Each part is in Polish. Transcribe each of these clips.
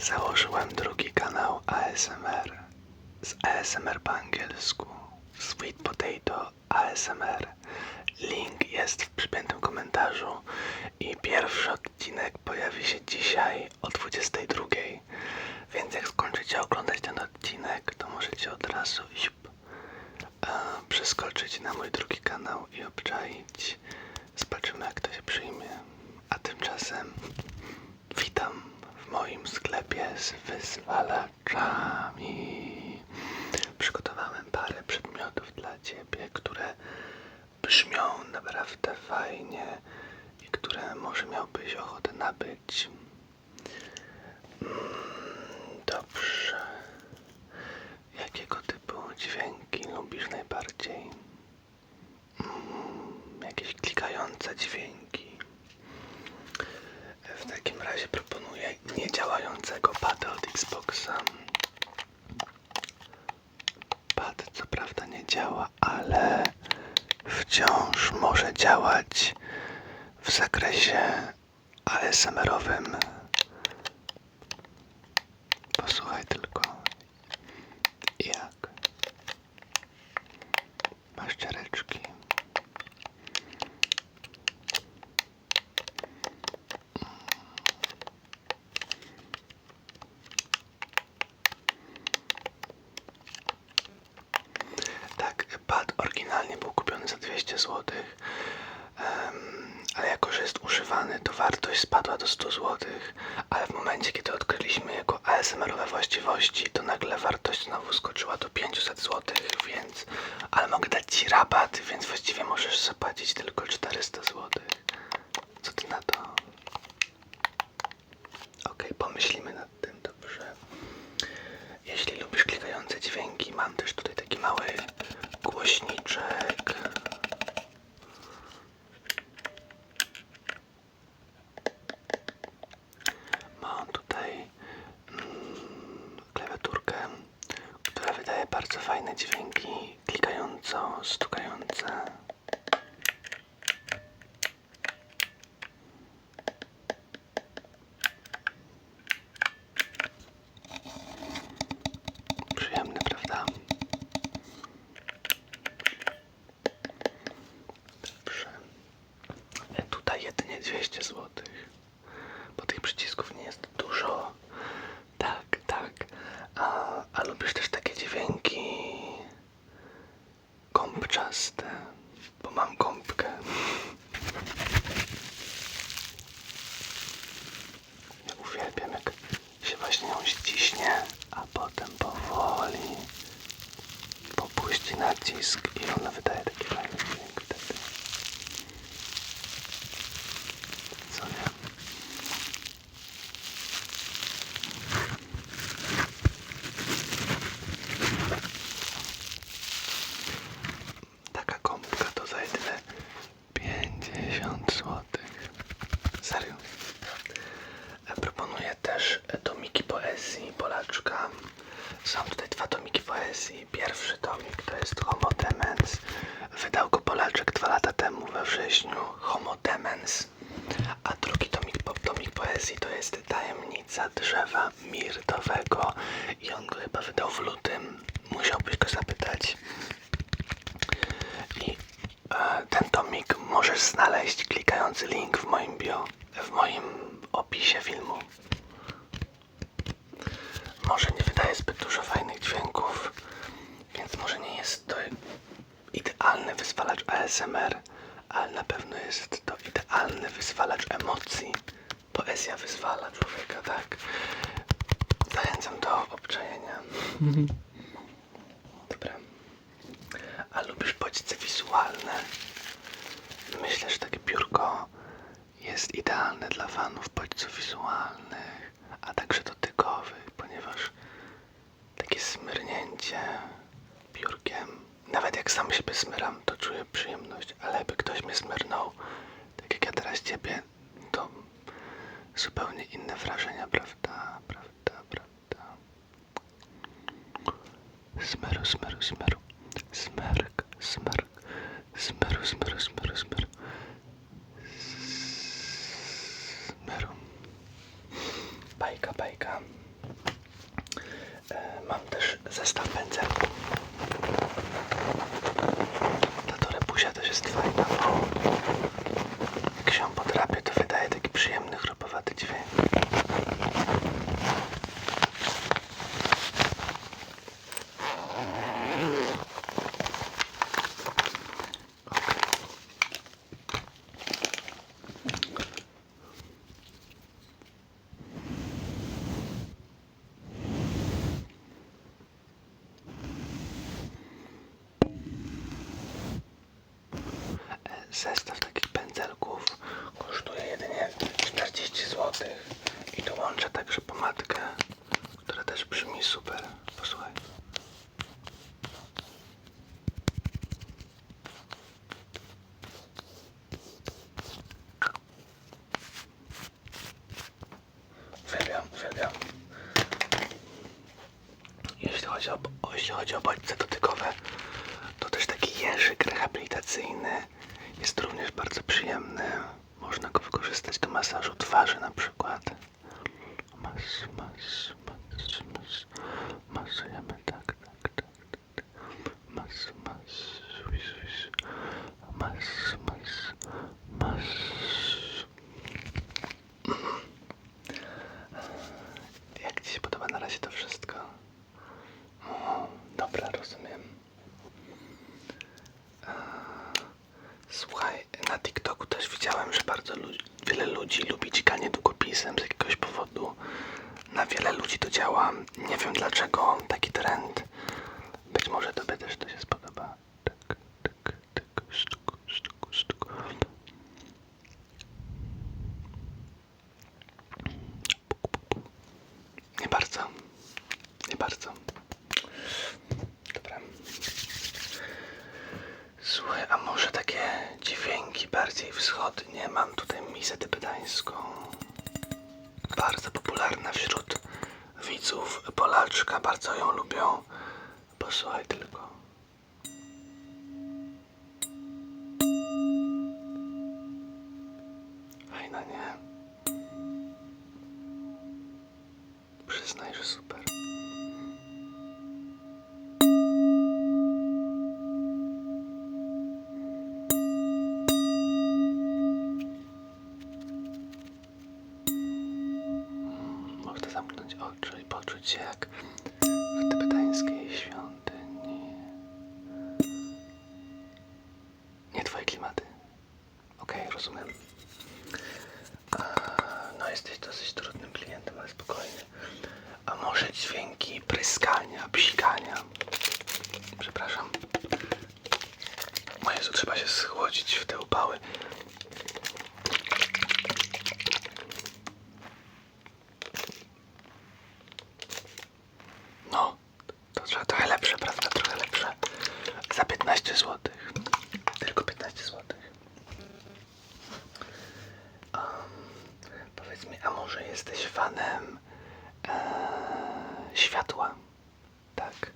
Założyłem drugi kanał ASMR z ASMR po angielsku. Sweet Potato ASMR. Link jest w przypiętym komentarzu i pierwszy odcinek pojawi się dzisiaj o 22. Więc jak skończycie oglądać ten odcinek, to możecie od razu iść e, przeskoczyć na mój drugi kanał i obczaić. Zobaczymy jak to się przyjmie. A tymczasem witam w moim sklepie z wyzwalaczami. Przygotowałem parę przedmiotów dla Ciebie, które brzmią naprawdę fajnie i które może miałbyś ochotę nabyć. Mm, Dobrze. Jakiego typu dźwięki lubisz najbardziej? Mm, Jakieś klikające dźwięki. W takim razie proponuję niedziałającego pada od Xboxa. Pad co prawda nie działa, ale wciąż może działać w zakresie ASMR-owym. Posłuchaj tylko, jak masz ciareczki. Tak, pad oryginalnie był kupiony za 200 zł, ale jako, że jest używany, to wartość spadła do 100 zł, ale w momencie, kiedy odkryliśmy jego ASMR-owe właściwości, to nagle wartość znowu skoczyła do 500 zł, więc, ale mogę dać Ci rabat, więc właściwie możesz zapłacić tylko 400 zł. Co Ty na to? Okej, pomyślimy nad tym, dobrze. Jeśli lubisz klikające dźwięki, mam też tutaj taki mały głośniczek. Mam tutaj mm, klawiaturkę, która wydaje bardzo fajne dźwięki, klikająco, stukające. Przyjemny, prawda? Dobrze. E, Tutaj jedynie 200 zł. Bo tych przycisków nie jest dużo. Tak, tak. A, lubisz też takie dźwięki gąbczaste? Bo mam gąbkę. Ja uwielbiam, jak się właśnie ją ściśnie, a potem powoli popuści nacisk i ona wydaje taki fajny wtedy. Co nie? Taka gąbka to za jedyne 50 zł. Serio. E, Proponuję też e, tomiki poezji Polaczka. Są tutaj dwa tomiki poezji. Pierwszy tomik to jest Homo Demens. Wydał go Polaczek dwa lata temu we wrześniu. Homo Demens. A drugi tomik, tomik poezji to jest Tajemnica drzewa mirdowego. I on go chyba wydał w lutym. Musiałbyś go zapytać. I e, ten tomik możesz znaleźć klikając link w moim bio, w moim opisie filmu. Może nie wydaje zbyt dużo fajnych dźwięków, więc może nie jest to idealny wyzwalacz ASMR, ale na pewno jest to idealny wyzwalacz emocji. Poezja wyzwala człowieka, tak? Zachęcam do obczajenia. Dobra. A lubisz bodźce wizualne? Myślę, że takie biurko jest idealne dla fanów bodźców wizualnych, a także dotykowych, smyrnięcie biurkiem, nawet jak sam siebie smyram, to czuję przyjemność, ale jakby ktoś mnie smyrnął, tak jak ja teraz ciebie, to zupełnie inne wrażenia, prawda? Prawda, prawda? Smeru, smeru, smeru. Smerk, smerk. Smeru, smeru, smeru, smeru. Smeru. Bajka, bajka. zestaw pędzelków. Ta torebuzia też jest fajna, bo jak się podrapie, to wydaje taki przyjemny, chropowaty dźwięk. Zestaw takich pędzelków kosztuje jedynie 40 zł i dołącza także pomadkę, która też brzmi super. Posłuchaj. Uwielbiam, uwielbiam. Jeśli chodzi o, jeśli chodzi o bodźce dotykowe, to też taki jeżyk rehabilitacyjny jest również bardzo przyjemny. Można go wykorzystać do masażu twarzy na przykład. Mas, mas, mas. Masujemy tak, tak, tak, tak. tak. Mas, mas, vis, vis. Mas, mas, mas. Jak Ci się podoba na razie to wszystko? O, dobra, rozumiem. Eee, Słuchaj, na TikToku też widziałem, że bardzo lu- wiele ludzi lubi dźganie długopisem z jakiegoś powodu. Na wiele ludzi to działa. Nie wiem dlaczego taki trend. Być może tobie też to się spodoba. Tak, tak, tak, sztuk, sztuk, sztuk. Nie bardzo. Nie bardzo. Dobra. Słuchaj, a może takie dźwięki wschodnie? Mam tutaj misę tybetańską. Bardzo popularna wśród widzów Polaczka. Bardzo ją lubią. Posłuchaj tylko. Fajna, nie? Przyznaj, że super. Zamknąć oczy i poczuć się jak w tybetańskiej świątyni. Nie twoje klimaty. Okej, rozumiem. A, No jesteś dosyć trudnym klientem, ale spokojnie. A może dźwięki pryskania, psikania? Przepraszam. Jezu, trzeba się schłodzić w te upały. No, to trzeba trochę lepsze, prawda? Trochę lepsze. Za 15 zł. Tylko 15 zł. Um, powiedz mi, a może jesteś fanem e, światła? Tak.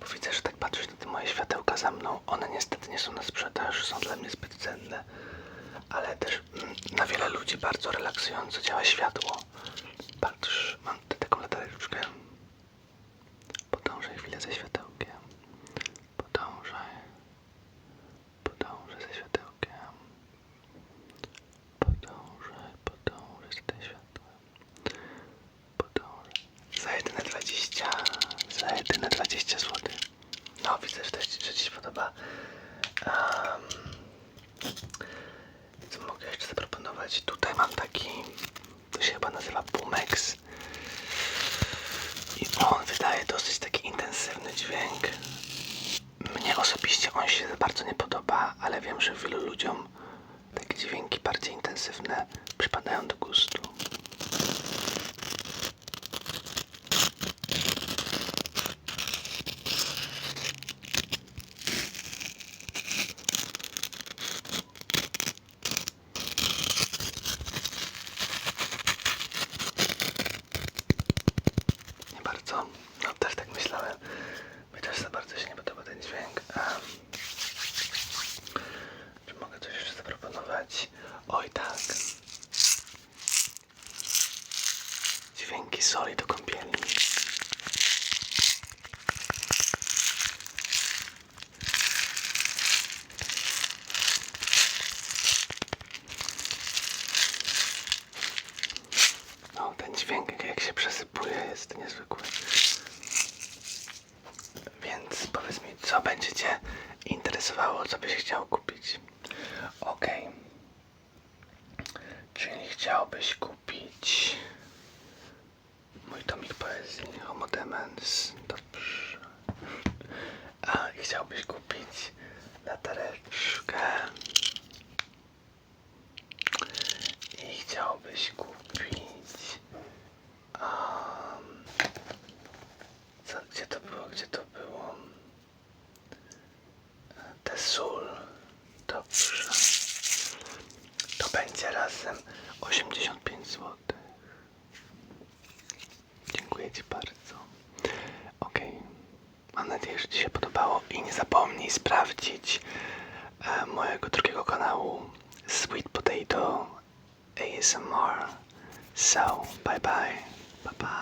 Bo widzę, że tak patrzysz na te moje światełka za mną. One niestety nie są na sprzedaż, są dla mnie zbyt cenne. Ale też mm, na wiele ludzi bardzo relaksująco działa światło. Patrz, mam taką latareczkę. Podążaj chwilę ze światełkiem. Podążaj. Podążaj ze światełkiem. Podążaj, podążaj za tym światłem. Podążaj. Za jedyne 20. Za jedyne 20 zł. No, widzę, że, też, że Ci się podoba. Um, co mogę jeszcze zaproponować? Tutaj mam taki, to się chyba nazywa Pumex. I on wydaje dosyć taki intensywny dźwięk. Mnie osobiście on się bardzo nie podoba, ale wiem, że wielu ludziom takie dźwięki bardziej intensywne przypadają do gustu. Nie bardzo. No też tak myślałem. Mi też za bardzo się nie podoba ten dźwięk. Em, czy mogę coś jeszcze zaproponować? Oj tak. Dźwięki soli do kąpieli. Wow, ten dźwięk jak się przesypuje jest niezwykły. Więc powiedz mi, co będzie Cię interesowało, co byś chciał kupić? Okej. Czyli chciałbyś kupić mój tomik poezji Homo Demens. Dobrze. A chciałbyś kupić latareczkę. I chciałbyś kupić. Um, co, gdzie to było? Gdzie to było? Te sól. Dobrze. Będzie razem 85 zł. Dziękuję Ci bardzo. Okej. Mam nadzieję, że Ci się podobało i nie zapomnij sprawdzić e, mojego drugiego kanału Sweet Potato ASMR. So, bye bye. Bye bye.